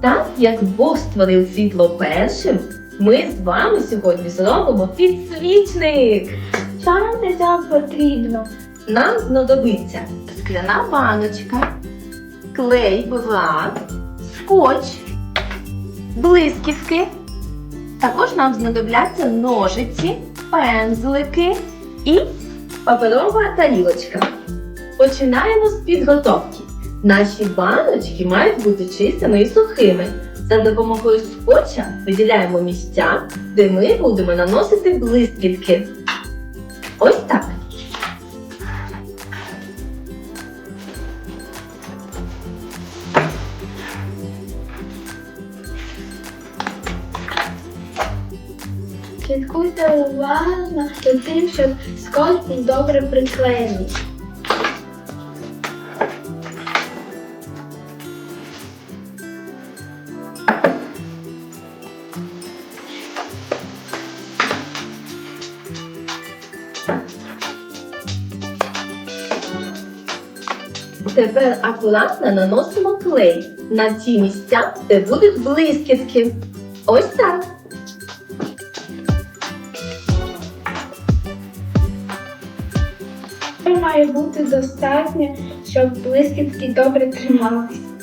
Так як Бог створив світло першим, ми з вами сьогодні зробимо підсвічник. Що нам для цього потрібно? Нам знадобиться скляна баночка, клей, блак, скотч, блисківки. Також нам знадобляться ножиці, пензлики і паперова тарілочка. Починаємо з підготовки. Наші баночки мають бути чистими і сухими. За допомогою скотча виділяємо місця, де ми будемо наносити блискітки. Ось так. Слідкуйте уважно за тим, щоб скотч був добре приклеєний. Тепер акуратно наносимо клей на ті місця, де будуть блискітки. Ось так. Має бути достатньо, щоб блискітки добре трималися.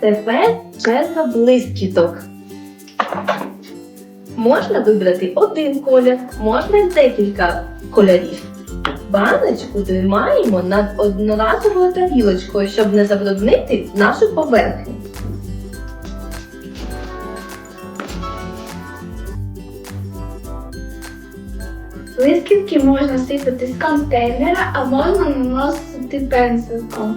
Тепер черга блискіток. Можна вибрати один колір, можна декілька кольорів. Баночку тримаємо над одноразовою тарілочкою, щоб не забруднити нашу поверхню. Блискітки можна сипати з контейнера, а можна наносити пензликом.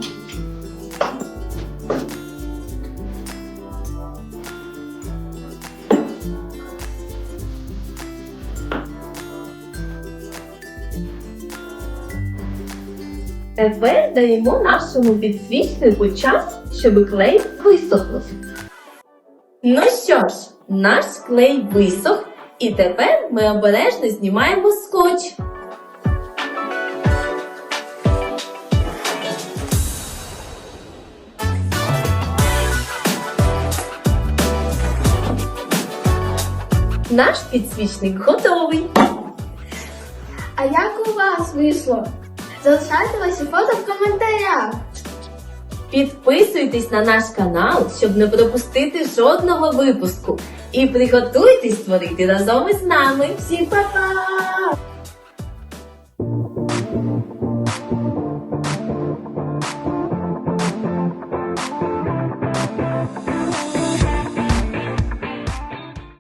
Тепер даємо нашому підсвічнику час, щоб клей висохнув. Ну що ж, наш клей висох, і тепер ми обережно знімаємо скотч. Наш підсвічник готовий. А як у вас вийшло? Залишайте ваші фото в коментарях. Підписуйтесь на наш канал, щоб не пропустити жодного випуску. І приготуйтесь створити разом із нами. Всім па-па!